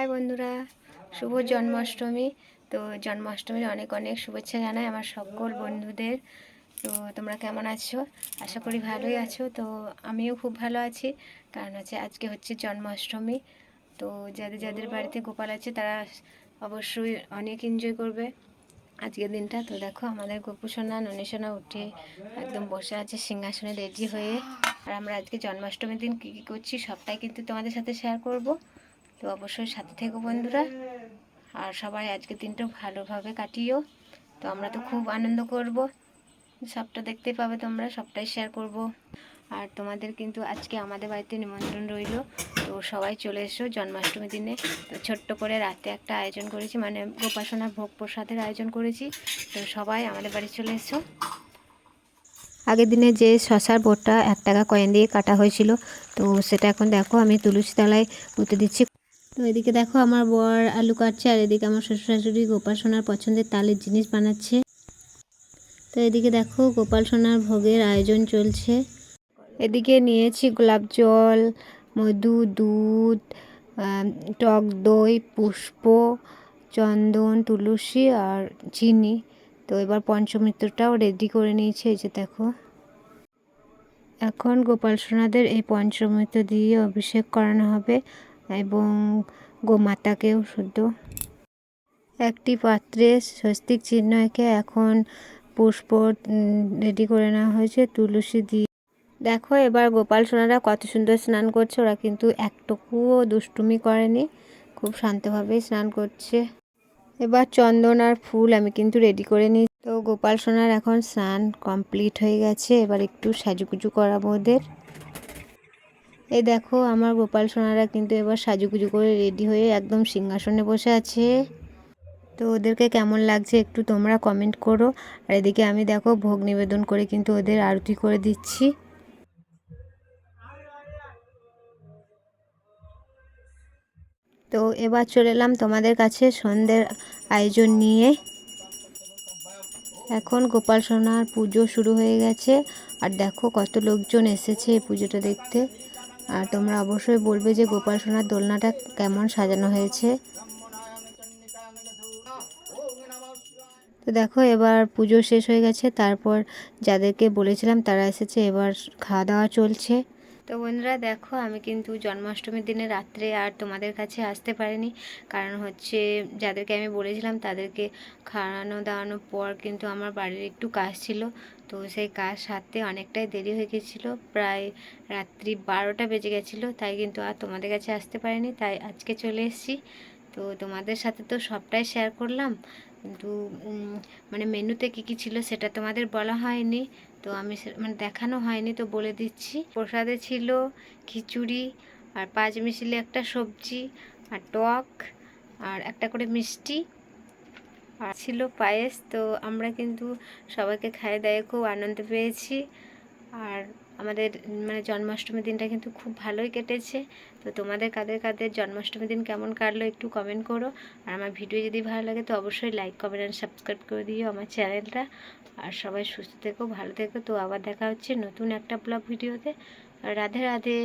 High বন্ধুরা, শুভ জন্মাষ্টমী। তো জন্মাষ্টমীর অনেক অনেক শুভেচ্ছা জানাই আমার সকল বন্ধুদের। তো তোমরা কেমন আছো? আশা করি ভালোই আছো। তো আমিও খুব ভালো আছি। কারণ হচ্ছে আজকে হচ্ছে জন্মাষ্টমী। তো যাদের যাদের বাড়িতে গোপাল আছে, তারা অবশ্যই অনেক এনজয় করবে আজকের দিনটা। তো দেখো, আমাদের গোপুসোনা ননিসোনা উঠে একদম বসে আছে সিংহাসনে রেডি হয়ে। আর আমরা আজকে জন্মাষ্টমীর দিন কী কী করছি, সবটাই কিন্তু তোমাদের সাথে শেয়ার করব। তো অবশ্যই সাথে থেকো বন্ধুরা। আর সবাই আজকের দিনটা ভালোভাবে কাটিও। তো আমরা তো খুব আনন্দ করব। সবটা দেখতেই পাবে তোমরা, সবটাই শেয়ার করব। আর তোমাদের কিন্তু আজকে আমাদের বাড়িতে নিমন্ত্রণ রইল। তো সবাই চলে এসো জন্মাষ্টমী দিনে। তো ছোট্ট করে রাতে একটা আয়োজন করেছি মানে গোপাসনা ভোগ প্রসাদের আয়োজন করেছি। তো সবাই আমাদের বাড়ি চলে এসো। আগের দিনে যে শশার বোটটা এক টাকা কয়েন দিয়ে কাটা হয়েছিল, তো সেটা এখন দেখো, আমি তুলসী তলায় পুঁতে দিচ্ছি। তো এদিকে দেখো আমার বর আলু কাটছে, আর এদিকে আমার শ্বশুর শাশুড়ি গোপাল সোনার পছন্দের তালের জিনিস বানাচ্ছে। তো এদিকে দেখো গোপাল সোনার ভোগের আয়োজন চলছে। এদিকে নিয়েছি গোলাপ জল, মধু, দুধ টক দই, পুষ্প, চন্দন, তুলসী আর চিনি। তো এবার পঞ্চমিত্রটাও রেডি করে নিয়েছি, এই যে দেখো। এখন গোপাল সোনাদের এই পঞ্চমিত্র দিয়ে অভিষেক করানো হবে। এবং গোমাতাকেও শুদ্ধ। একটি পাত্রে স্বস্তিক চিহ্ন এঁকে এখন পুষ্প রেডি করে নেওয়া হয়েছে, তুলসী দিয়ে। দেখো, এবার গোপাল সোনারা কত সুন্দর স্নান করছে, ওরা কিন্তু একটুকুও দুষ্টুমি করেনি, খুব শান্তভাবেই স্নান করছে। এবার চন্দন আর ফুল আমি কিন্তু রেডি করে নিই। তো গোপাল সোনার এখন স্নান কমপ্লিট হয়ে গেছে, এবার একটু সাজুগুজু করাবো ওদের। এই দেখো, আমার গোপাল সোনারা কিন্তু এবার সাজুগুজু করে রেডি হয়ে একদম সিংহাসনে বসে আছে। তো ওদেরকে কেমন লাগছে একটু তোমরা কমেন্ট করো। আর এদিকে আমি দেখো, ভোগ নিবেদন করে কিন্তু ওদের আরতি করে দিচ্ছি। তো এবার চলে এলাম তোমাদের কাছে সন্ধ্যের আয়োজন নিয়ে। এখন গোপাল সোনার পুজো শুরু হয়ে গেছে। আর দেখো কত লোকজন এসেছে এই পুজোটা দেখতে। আর তোমরা অবশ্যই বলবে যে গোপাল সোনার দোলনাটা কেমন সাজানো হয়েছে। তো দেখো, এবার পুজো শেষ হয়ে গেছে। তারপর যাদেরকে বলেছিলাম তারা এসেছে, এবার খাওয়া দাওয়া চলছে। তো বন্ধুরা দেখো, আমি কিন্তু জন্মাষ্টমীর দিনে রাত্রে আর তোমাদের কাছে আসতে পারিনি। কারণ হচ্ছে যাদেরকে আমি বলেছিলাম তাদেরকে খাওয়ানো দাওয়ানোর পর কিন্তু আমার বাড়ির একটু কাজ ছিল। তো সেই কাজ সারতে অনেকটাই দেরি হয়ে গেছিল। প্রায় রাত্রি বারোটা বেজে গেছিল, তাই কিন্তু আর তোমাদের কাছে আসতে পারিনি। তাই আজকে চলে এসেছি। তো তোমাদের সাথে তো সবটাই শেয়ার করলাম। কিন্তু মানে মেনুতে কী কী ছিল সেটা তোমাদের বলা হয়নি। তো আমি মানে দেখানো হয়নি, তো বলে দিচ্ছি। প্রসাদে ছিল খিচুড়ি, আর পাঁচ মিশিলে একটা সবজি, আর টক, আর একটা করে মিষ্টি। আর ছিল পায়েস, তো আমরা কিন্তু সবাইকে খাইয়ে দাইয়ে খুব আনন্দ পেয়েছি। আর আমাদের মানে জন্মাষ্টমীর দিনটা কিন্তু খুব ভালোই কেটেছে। তো তোমাদের কাদের কাদের জন্মাষ্টমীর দিন কেমন কাটলো একটু কমেন্ট করো। আর আমার ভিডিও যদি ভালো লাগে তো অবশ্যই লাইক কমেন্ট অ্যান্ড সাবস্ক্রাইব করে দিও আমার চ্যানেলটা আর সবাই সুস্থ থেকো, ভালো থেকো। তো আবার দেখা হচ্ছে নতুন একটা ব্লগ ভিডিওতে রাধে রাধে।